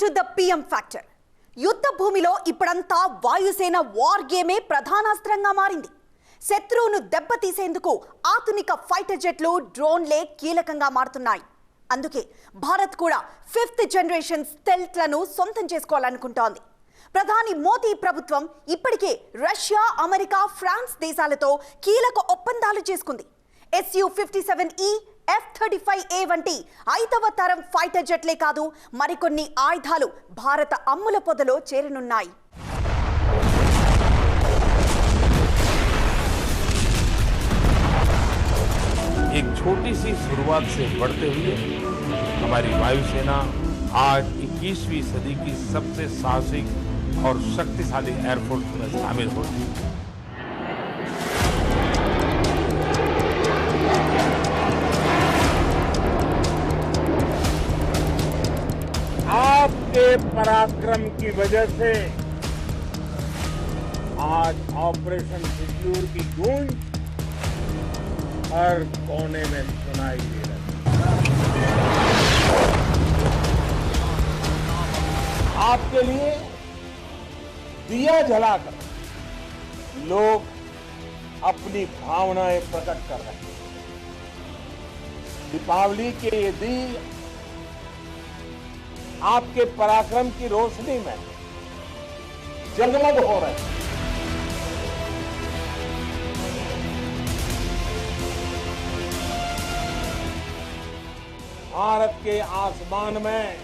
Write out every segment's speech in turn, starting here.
To the PM factor యుద్ధ భూమిలో ఇప్పుడంతా వాయుసేన వార్ గేమే ప్రధానాస్త్రంగా మారింది. శత్రువును దెబ్బతీసేందుకు ఆధునిక ఫైటర్ జెట్లు డ్రోన్లే కీలకంగా మారుతున్నాయి. అందుకే భారత్ కూడా ఫిఫ్త్ జనరేషన్ స్టెల్ట్లను సొంతం చేసుకోవాలనుకుంటోంది. ప్రధాని మోదీ ప్రభుత్వం ఇప్పటికే రష్యా అమెరికా ఫ్రాన్స్ దేశాలతో కీలక ఒప్పందాలు చేసుకుంది. SU fifty seven E F thirty five A వంటి ఐదవ తరం ఫైటర్ జెట్లే కాదు మరికొన్ని ఆయుధాలు భారత అమ్ముల పొదలో చేరనున్నాయి एक छोटी सी शुरुआत से बढ़ते हुए हमारी वायुसेना आज 21वीं सदी की सबसे साहसिक और शक्तिशाली एयरफोर्स में शामिल हो चुकी है पराक्रम की वजह से आज ऑपरेशन सिंदूर की गूंज हर कोने में सुनाई दे रही आपके लिए दिया जलाकर लोग अपनी भावनाएँ प्रकट कर रहे हैं। दीपावली के ये दिन आपके पराक्रम की रोशनी में जगमग हो रहे हैं। भारत के आसमान में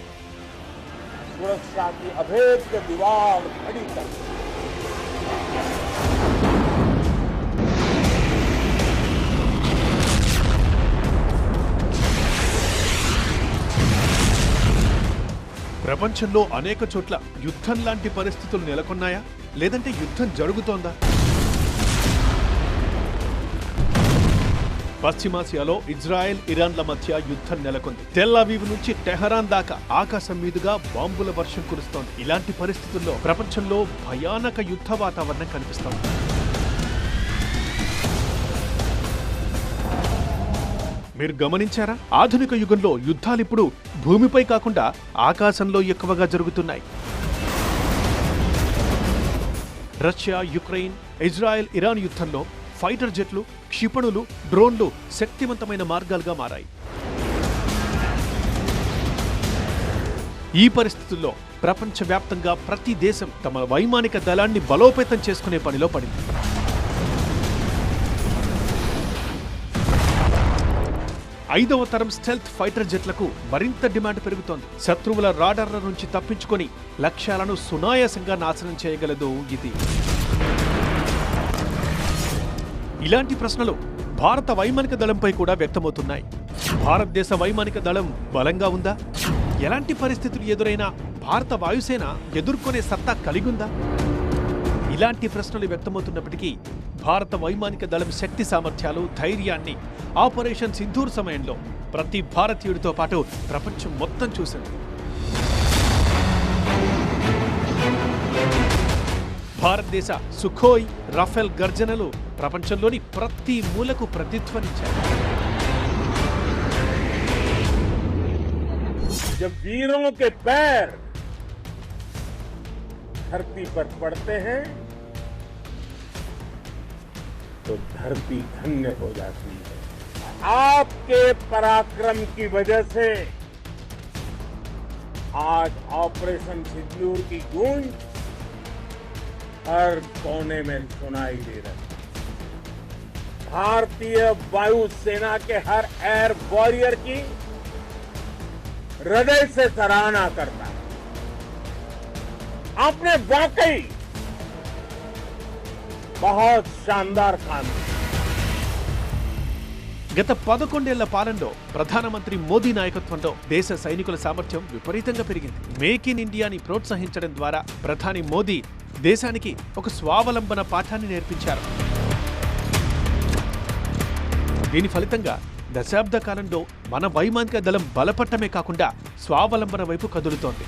सुरक्षा की अभेद दीवार खड़ी कर ప్రపంచంలో అనేక చోట్ల యుద్ధం లాంటి పరిస్థితులు నెలకొన్నాయా? లేదంటే యుద్ధం జరుగుతోందా? పశ్చిమాసియాలో ఇజ్రాయెల్ ఇరాన్ల మధ్య యుద్ధం నెలకొంది. తెల్ నుంచి టెహరాన్ దాకా ఆకాశం మీదుగా బాంబుల వర్షం కురుస్తోంది. ఇలాంటి పరిస్థితుల్లో ప్రపంచంలో భయానక యుద్ధ వాతావరణం కనిపిస్తోంది. మీరు గమనించారా? ఆధునిక యుగంలో యుద్ధాలు ఇప్పుడు భూమిపై కాకుండా ఆకాశంలో ఎక్కువగా జరుగుతున్నాయి. రష్యా యుక్రెయిన్ ఇజ్రాయెల్ ఇరాన్ యుద్ధంలో ఫైటర్ జెట్లు క్షిపణులు డ్రోన్లు శక్తివంతమైన మార్గాలుగా మారాయి. ఈ పరిస్థితుల్లో ప్రపంచవ్యాప్తంగా ప్రతి దేశం తమ వైమానిక దళాన్ని బలోపేతం చేసుకునే పనిలో పడింది. ఐదవ తరం స్టెల్త్ ఫైటర్ జెట్లకు మరింత డిమాండ్ పెరుగుతోంది. శత్రువుల రాడార్ల నుంచి తప్పించుకొని లక్ష్యాలను సునాయాసంగా నాశనం చేయగలదు ఇది. ఇలాంటి ప్రశ్నలు భారత వైమానిక దళంపై కూడా వ్యక్తమవుతున్నాయి. భారతదేశ వైమానిక దళం బలంగా ఉందా? ఎలాంటి పరిస్థితులు ఎదురైనా భారత వాయుసేన ఎదుర్కొనే సత్తా కలిగుందా? ఇలాంటి ప్రశ్నలు వ్యక్తమవుతున్నప్పటికీ భారత వైమానిక దళం శక్తి సామర్థ్యాలు ధైర్యాన్ని ఆపరేషన్ సింధూర్ సమయంలో ప్రతి భారతీయుడితో పాటు ప్రపంచం మొత్తం చూసింది భారతదేశ సుఖోయ్ రఫేల్ గర్జనలు ప్రపంచంలోని ప్రతి మూలకు ప్రతిధ్వనించాయి जब वीरों के पैर धरती पर पड़ते हैं तो धरती धन्य हो जाती है। आपके पराक्रम की वजह से आज ऑपरेशन सिंदूर की गूंज हर कोने में सुनाई दे रही है। भारतीय वायुसेना के हर एयर वॉरियर की हृदय से सराहना करता है। आपने वाकई బహుత్ శాందార్ ఖాన్. గత పదకొండేళ్ళ పాలనలో ప్రధానమంత్రి మోదీ నాయకత్వంలో దేశ సైనికుల సామర్థ్యం విపరీతంగా పెరిగింది. మేక్ ఇన్ ఇండియాని ప్రోత్సహించడం ద్వారా ప్రధాని మోదీ దేశానికి ఒక స్వావలంబన పాఠాన్ని నేర్పించారు. దీని ఫలితంగా దశాబ్ద కాలంలో మన వైమానిక దళం బలపట్టమే కాకుండా స్వావలంబన వైపు కదులుతోంది.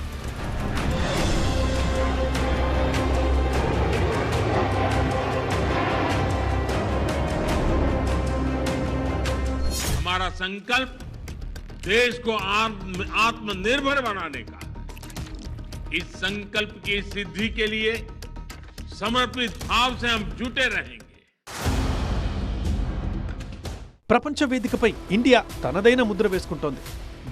संकल्प देश को आत्म आत्मनिर्भर बनाने का इस संकल्प की सिद्धि के लिए समर्पित भाव से हम जुटे रहेंगे ప్రపంచ వేదికపై ఇండియా తనదైన ముద్ర వేసుకుంటోంది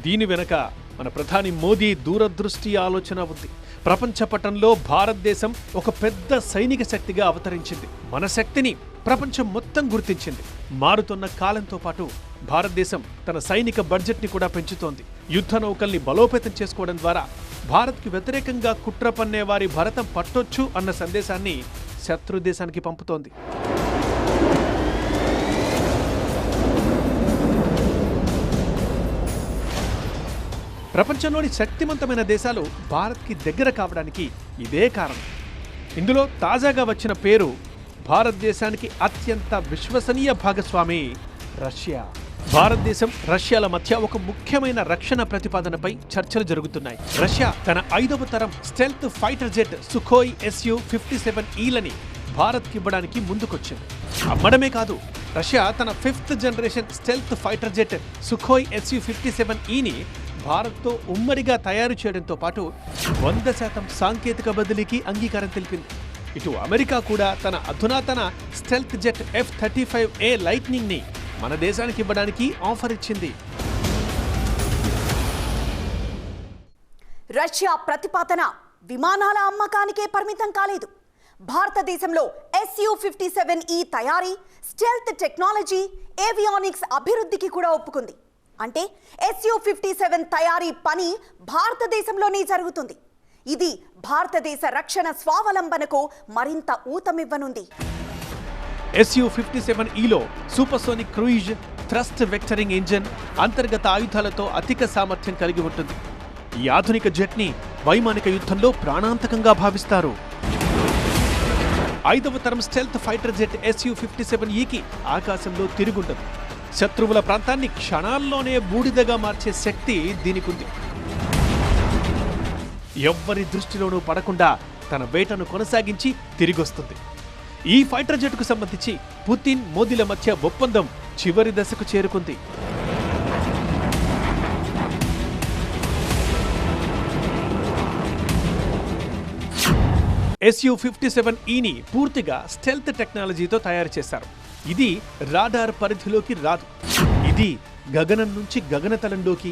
దీని వెనక మన ప్రధాని మోదీ దూరదృష్టి ఆలోచన ఉంది ప్రపంచ పటంలో భారతదేశం ఒక పెద్ద సైనిక శక్తిగా అవతరించింది మన శక్తిని ప్రపంచం మొత్తం గుర్తించింది మారుతున్న కాలంతో పాటు భారతదేశం తన సైనిక బడ్జెట్ని కూడా పెంచుతోంది. యుద్ధ నౌకల్ని బలోపేతం చేసుకోవడం ద్వారా భారత్కి వ్యతిరేకంగా కుట్ర పన్నే వారి భరతం పట్టొచ్చు అన్న సందేశాన్ని శత్రు దేశానికి పంపుతోంది. ప్రపంచంలోని శక్తివంతమైన దేశాలు భారత్కి దగ్గర కావడానికి ఇదే కారణం. ఇందులో తాజాగా వచ్చిన పేరు భారతదేశానికి అత్యంత విశ్వసనీయ భాగస్వామి రష్యా. భారతదేశం రష్యాల మధ్య ఒక ముఖ్యమైన రక్షణ ప్రతిపాదనపై చర్చలు జరుగుతున్నాయి. రష్యా తన ఐదవ తరం stealth fighter jet Sukhoi SU fifty seven ఈలని భారత్కి ఇవ్వడానికి ముందుకొచ్చింది. అమ్మడమే కాదు రష్యా తన fifth generation stealth fighter jet Sukhoi SU fifty seven ఈని భారత్తో ఉమ్మడిగా తయారు చేయడంతో పాటు వంద శాతం సాంకేతిక బదిలీకి అంగీకారం తెలిపింది. ఇటు అమెరికా కూడా తన అధునాతన stealth jet F thirty five A లైట్నింగ్ని మన దేశానికి ఇవ్వడానికి ఆఫర్ ఇచ్చింది. రష్యా ప్రతిపాదన విమానాల అమ్మకానికే పరిమితం కాలేదు. భారతదేశంలో ఎస్యు ఫిఫ్టీ సెవెన్ ఈ తయారీ స్టెల్త్ టెక్నాలజీ ఏవియానిక్స్ అభివృద్ధికి కూడా ఒప్పుకుంది. అంటే ఎస్యు ఫిఫ్టీ సెవెన్ తయారీ పని భారతదేశంలోనే జరుగుతుంది. ఇది భారతదేశ రక్షణ స్వావలంబనకు మరింత ఊతమివ్వనుంది. ఎస్యు ఫిఫ్టీ సెవెన్ ఈలో supersonic cruise thrust vectoring engine అంతర్గత ఆయుధాలతో అధిక సామర్థ్యం కలిగి ఉంటుంది. ఈ ఆధునిక జెట్ని వైమానిక యుద్ధంలో ప్రాణాంతకంగా భావిస్తారు. ఐదవ తరం stealth fighter jet SU fifty seven ఈకి ఆకాశంలో తిరుగుండదు. శత్రువుల ప్రాంతాన్ని క్షణాల్లోనే బూడిదగా మార్చే శక్తి దీనికుంది. ఎవ్వరి దృష్టిలోనూ పడకుండా తన వేటను కొనసాగించి తిరిగొస్తుంది. ఈ ఫైటర్ జెట్కు సంబంధించి పుతిన్ మోదీల మధ్య ఒప్పందం చివరి దశకు చేరుకుంది. ఎస్యు ఫిఫ్టీ సెవెన్ ఈని పూర్తిగా స్టెల్త్ టెక్నాలజీతో తయారు చేశారు. ఇది రాడార్ పరిధిలోకి రాదు. ఇది గగనం నుంచి గగనతలంలోకి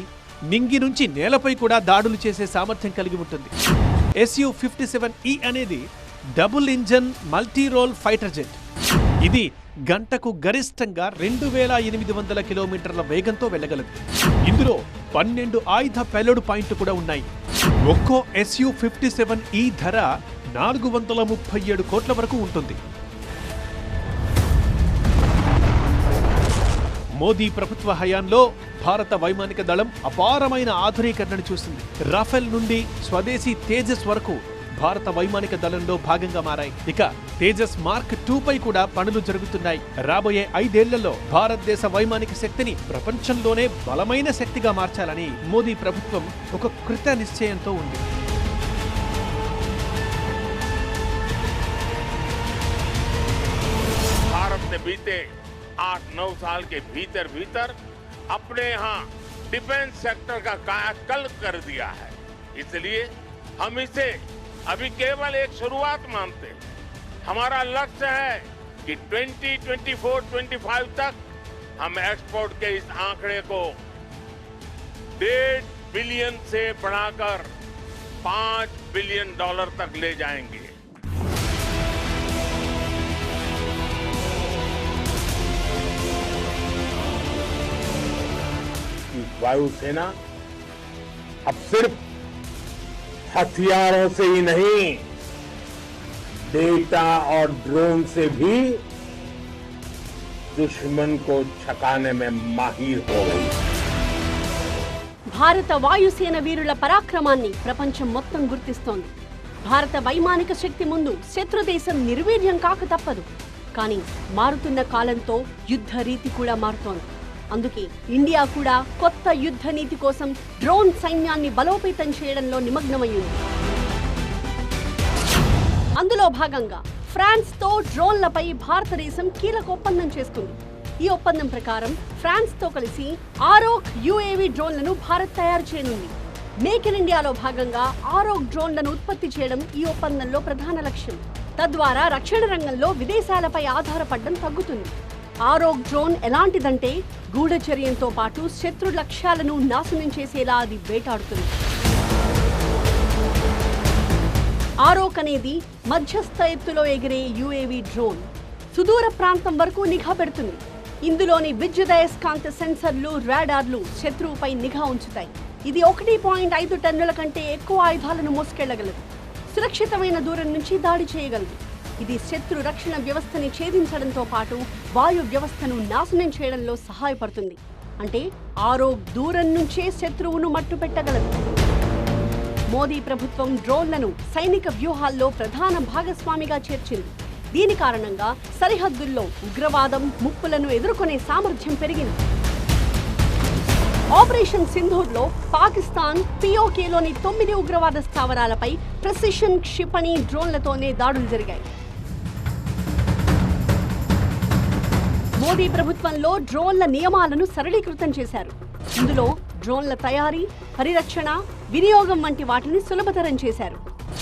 నింగి నుంచి నేలపై కూడా దాడులు చేసే సామర్థ్యం కలిగి ఉంటుంది. ఎస్యు ఫిఫ్టీ సెవెన్ ఈ అనేది double engine multi role fighter jet. ఇది గంటకు గరిష్టంగా రెండు వేల ఎనిమిది వందల కిలోమీటర్ల వేగంతో వెళ్ళగలదు. ఇందులో పన్నెండు ఆయుధ పెలోడ్ పాయింట్లు కూడా ఉన్నాయి. ఒక్కో ఎస్యు ఫిఫ్టీ సెవెన్ ఈ ధర నాలుగు వందల ముప్పై ఏడు కోట్ల వరకు ఉంటుంది. మోదీ ప్రభుత్వ హయాంలో భారత వైమానిక దళం అపారమైన ఆధునీకరణను చూసింది. రఫెల్ నుండి స్వదేశీ తేజస్ వరకు భారత వైమానిక దళంలో భాగంగా మారాయి ఇక తేజస్ మార్క్ టూ పై కూడా పనులు జరుగుతున్నాయి రాబోయే ఐదేళ్లలో భారతదేశ వైమానిక శక్తిని ప్రపంచంలోనే బలమైన శక్తిగా మార్చాలని మోదీ ప్రభుత్వం ఒక కృత నిశ్చయంతో ఉంది भारत ने बीते आठ नौ साल के भीतर भीतर अपने यहाँ डिफेंस सेक्टर का कायाकल्प कर दिया है इसलिए हम इसे अभी केवल एक शुरुआत मानते हैं। हमारा लक्ष्य है कि 2024-25 तक हम एक्सपोर्ट के इस आंकड़े को डेढ़ बिलियन से बढ़ाकर पाँच बिलियन डॉलर तक ले जाएँगे। वायुसेना अब सिर्फ़ हथियारों से ही नहीं डेटा और ड्रोन से भी दुश्मन को छकाने में माहिर हो गई है భారత వాయుసేన వీరుల పరాక్రమాన్ని ప్రపంచం మొత్తం గుర్తిస్తోంది భారత వైమానిక శక్తి ముందు శత్రు దేశం నిర్వీర్యం కాక తప్పదు కానీ మారుతున్న కాలంతో యుద్ధ రీతి కూడా మారుతోంది అందుకే ఇండియా కూడా కొత్త యుద్ధ నీతి కోసం డ్రోన్ సైన్యాన్ని బలోపేతం చేయడంలో నిమగ్నమయ్యింది. అందులో భాగంగా ఫ్రాన్స్తో డ్రోన్లపై భారతదేశం కీలక ఒప్పందం చేసుకుంది. ఈ ఒప్పందం ప్రకారం ఫ్రాన్స్తో కలిసి ఆరోక్ యుఏవి డ్రోన్లను భారత్ తయారు చేయనుంది. మేక్ ఇన్ ఇండియాలో భాగంగా ఆరోగ్ డ్రోన్లను ఉత్పత్తి చేయడం ఈ ఒప్పందంలో ప్రధాన లక్ష్యం. తద్వారా రక్షణ రంగంలో విదేశాలపై ఆధారపడడం తగ్గుతుంది. ఆరోగ్ డ్రోన్ ఎలాంటిదంటే గూఢచర్యంతో పాటు శత్రు లక్ష్యాలను నాశనం చేసేలా అది వేటాడుతుంది. ఆరోక్ అనేది మధ్యస్థ ఎత్తులో ఎగిరే యుఏవి డ్రోన్. సుదూర ప్రాంతం వరకు నిఘా పెడుతుంది. ఇందులోని విద్యుదయస్కాంత సెన్సర్లు రాడార్లు శత్రువుపై నిఘా ఉంచుతాయి. ఇది ఒకటి పాయింట్ ఐదు టన్నుల కంటే ఎక్కువ ఆయుధాలను మోసుకెళ్ళగలదు. సురక్షితమైన దూరం నుంచి దాడి చేయగలదు. ఇది శత్రు రక్షణ వ్యవస్థని ఛేదించడంతో పాటు వాయు వ్యవస్థను నాశనం చేయడంలో సహాయపడుతుంది. అంటే ఆరో దూరం నుంచే శత్రువును మట్టుపెట్టగలదు మోదీ ప్రభుత్వం డ్రోన్లను సైనిక వ్యూహాల్లో ప్రధాన భాగస్వామిగా చేర్చింది. దీని కారణంగా సరిహద్దుల్లో ఉగ్రవాదం ముప్పులను ఎదుర్కొనే సామర్థ్యం పెరిగింది. ఆపరేషన్ సింధూర్లో పాకిస్తాన్ పిఓకేలోని తొమ్మిది ఉగ్రవాద స్థావరాలపై ప్రెసిషన్ క్షిపణి డ్రోన్లతోనే దాడులు జరిగాయి. మోదీ ప్రభుత్వంలో డ్రోన్ల నియమాలను సరళీకృతం చేశారు. ఇందులో డ్రోన్ల తయారీ పరిరక్షణ వినియోగం వంటి వాటిని సులభతరం చేశారు.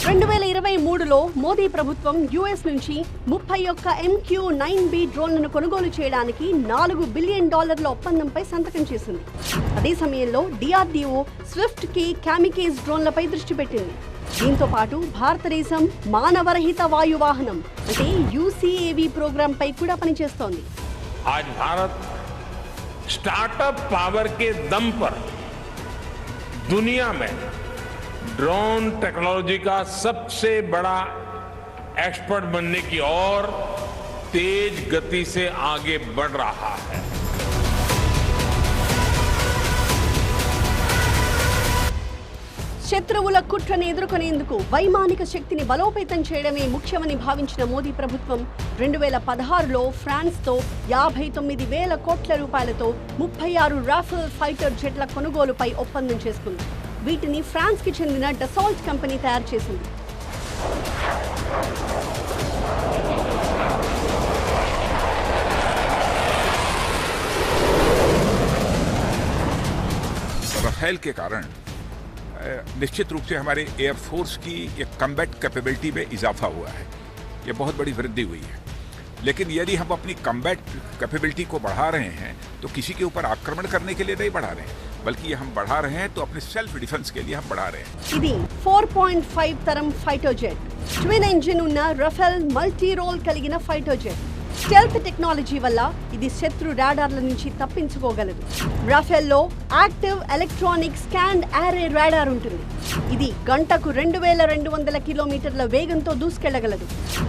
రెండు వేల ఇరవై మూడులో మోదీ ప్రభుత్వం యుఎస్ నుంచి ముప్పై ఒక్క ఎంక్యూ నైన్ బి డ్రోన్లను కొనుగోలు చేయడానికి నాలుగు బిలియన్ డాలర్ల ఒప్పందంపై సంతకం చేసింది. అదే సమయంలో డిఆర్డీఓ స్విఫ్ట్కి క్యామికేజ్ డ్రోన్లపై దృష్టి పెట్టింది. దీంతో పాటు భారతదేశం మానవరహిత వాయువాహనం అంటే యూసీఏవి ప్రోగ్రాంపై కూడా పనిచేస్తోంది. आज भारत स्टार्टअप पावर के दम पर दुनिया में ड्रोन टेक्नोलॉजी का सबसे बड़ा एक्सपर्ट बनने की ओर तेज गति से आगे बढ़ रहा है శత్రువుల కుట్రను ఎదుర్కొనేందుకు వైమానిక శక్తిని బలోపేతం చేయడమే ముఖ్యమని భావించిన మోదీ ప్రభుత్వం రెండు వేల పదహారులో ఫ్రాన్స్తో యాభై తొమ్మిది వేల కోట్ల రూపాయలతో ముప్పై ఆరు రాఫెల్ ఫైటర్ జెట్ల కొనుగోలుపై ఒప్పందం చేసుకుంది వీటిని ఫ్రాన్స్కి చెందిన డసాల్ట్ కంపెనీ తయారు చేసింది रफेल के कारण अ, निश्चित रूप से हमारे एयरफोर्स की एक कम्बैट कैपेबिलिटी में इजाफा हुआ है ये बहुत बड़ी वृद्धि हुई है लेकिन यदि हम अपनी कम्बैट कैपेबिलिटी को बढ़ा रहे हैं तो किसी के ऊपर आक्रमण करने के लिए नहीं बढ़ा रहे हैं बल्कि ये हम बढ़ा रहे हैं तो अपने सेल्फ डिफेंस के लिए हम बढ़ा रहे हैं ఇది ఫోర్ పాయింట్ ఫైవ్ తరం ఫైటర్ జెట్ ట్విన్ ఇంజిన్ ఉన్న రఫెల్ మల్టీ రోల్ కలిగిన ఫైటర్ జెట్ స్టెల్త్ టెక్నాలజీ వల్ల ఇది శత్రు రాడార్ల నుంచి తప్పించుకోగలదు. రఫెల్లో active electronic scanned array radar ఉంటుంది. ఇది గంటకు రెండు వేల రెండు వందల కిలోమీటర్ల వేగంతో దూసుకెళ్ళగలదు.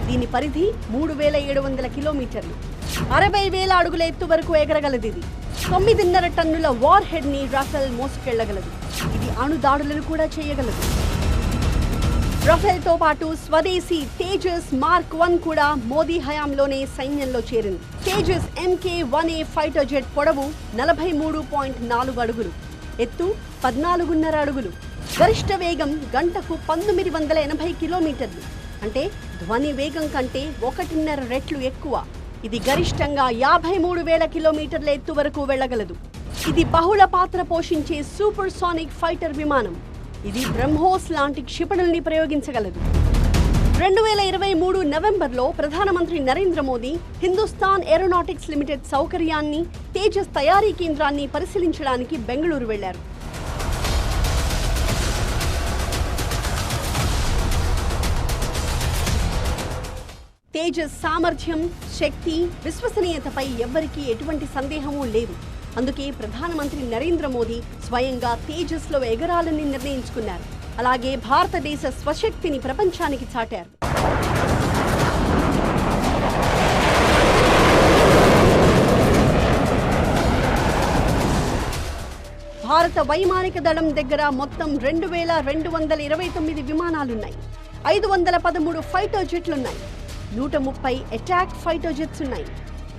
దీని పరిధి మూడు వేల ఏడు వందల కిలోమీటర్లు. అరవై వేల అడుగుల ఎత్తు వరకు ఎగరగలదు ఇది. తొమ్మిదిన్నర టన్నుల వార్ హెడ్ని రాఫెల్ మోసుకెళ్ళగలదు. ఇది అణు దాడులను కూడా చేయగలదు. రఫేల్తో పాటు స్వదేశీ తేజస్ మార్క్ వన్ కూడా మోదీ హయాంలోనే సైన్యంలో చేరింది. Tejas MK one A fighter jet పొడవు నలభై మూడు పాయింట్ నాలుగు అడుగులు ఎత్తు పద్నాలుగున్నర అడుగులు. గరిష్ట వేగం గంటకు పంతొమ్మిది వందల ఎనభై కిలోమీటర్లు అంటే ధ్వని వేగం కంటే ఒకటిన్నర రెట్లు ఎక్కువ. ఇది గరిష్టంగా యాభై మూడు వేల కిలోమీటర్ల ఎత్తు వరకు వెళ్ళగలదు. ఇది బహుళ పాత్ర పోషించే సూపర్ సానిక్ ఫైటర్ విమానం. ఇది బ్రహ్మోస్ లాంటి క్షిపణుల్ని ప్రయోగించగలదు. రెండు వేల ఇరవై మూడు నవంబర్లో ప్రధానమంత్రి నరేంద్ర మోదీ హిందుస్థాన్ ఏరోనాటిక్స్ లిమిటెడ్ సౌకర్యాన్ని తేజస్ తయారీ కేంద్రాన్ని పరిశీలించడానికి బెంగళూరు వెళ్ళారు తేజస్ సామర్థ్యం శక్తి విశ్వసనీయతపై ఎవ్వరికీ ఎటువంటి సందేహమూ లేదు. అందుకే ప్రధానమంత్రి నరేంద్ర మోదీ స్వయంగా తేజస్లో ఎగరాలని నిర్ణయించుకున్నారు. అలాగే భారతదేశ స్వశక్తిని ప్రపంచానికి చాటారు. భారత వైమానిక దళం దగ్గర మొత్తం రెండు వేల రెండు వందల ఇరవై తొమ్మిది విమానాలున్నాయి. ఐదు వందల పదమూడు ఫైటర్ జెట్లున్నాయి. నూట ముప్పై అటాక్ ఫైటర్ జెట్స్ ఉన్నాయి.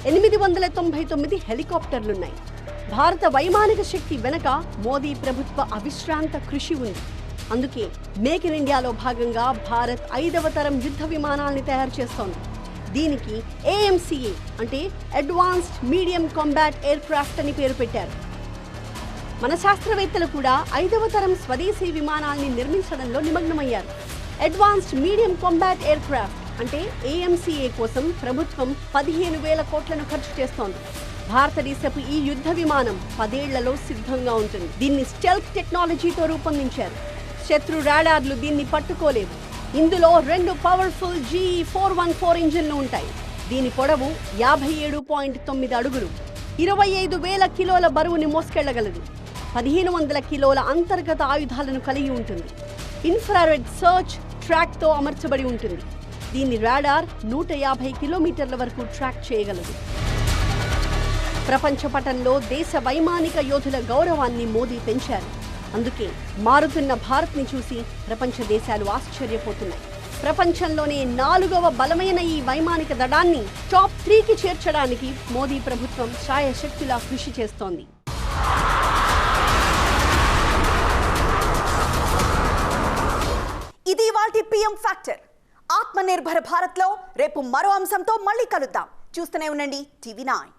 ఎనిమిది వందల తొంభై తొమ్మిది హెలికాప్టర్లున్నాయి. భారత వైమానిక శక్తి వెనక మోదీ ప్రభుత్వ అవిశ్రాంత కృషి ఉంది. అందుకే మేక్ ఇన్ ఇండియాలో భాగంగా భారత్ ఐదవ తరం యుద్ధ విమానాల్ని తయారు చేస్తోంది. దీనికి ఏఎంసీఏ అంటే advanced medium combat aircraft అని పేరు పెట్టారు. మన శాస్త్రవేత్తలు కూడా ఐదవ తరం స్వదేశీ విమానాల్ని నిర్మించడంలో నిమగ్నమయ్యారు. Advanced medium combat aircraft అంటే ఏఎంసీఏ కోసం ప్రభుత్వం పదిహేను వేల కోట్లను ఖర్చు చేస్తోంది. భారతదేశపు ఈ యుద్ధ విమానం పదేళ్ళలో సిద్ధంగా ఉంటుంది. దీన్ని స్టెల్త్ టెక్నాలజీతో రూపొందించారు. శత్రు రాడార్లు దీన్ని పట్టుకోలేవు. ఇందులో రెండు powerful GE four one four ఇంజిన్లు ఉంటాయి. దీని పొడవు యాభై ఏడు పాయింట్ తొమ్మిది అడుగులు. ఇరవై ఐదు వేల కిలోల బరువుని మోసుకెళ్ళగలదు. పదిహేను వందల కిలోల అంతర్గత ఆయుధాలను కలిగి ఉంటుంది. ఇన్ఫ్రారెడ్ సర్చ్ ట్రాక్తో అమర్చబడి ఉంటుంది. దీని రాడార్ నూట యాభై కిలోమీటర్ల వరకు ట్రాక్ చేయగలదు. ప్రపంచ పటంలో దేశ వైమానిక యోధుల గౌరవాన్ని మోదీ పెంచారు. అందుకే మారుతున్న భారత్ని చూసి ప్రపంచ దేశాలు ఆశ్చర్యపోతున్నాయి. ప్రపంచంలోనే నాలుగవ బలమైన ఈ వైమానిక దళాన్ని టాప్ త్రీకి చేర్చడానికి మోదీ ప్రభుత్వం శాయశక్తులా కృషి చేస్తోంది. ఇది వాటి పిఎం ఫ్యాక్టర్ ఆత్మనిర్భర భారత్లో రేపు మరో అంశంతో మళ్ళీ కలుద్దాం. చూస్తూనే ఉండండి టీవీ నైన్.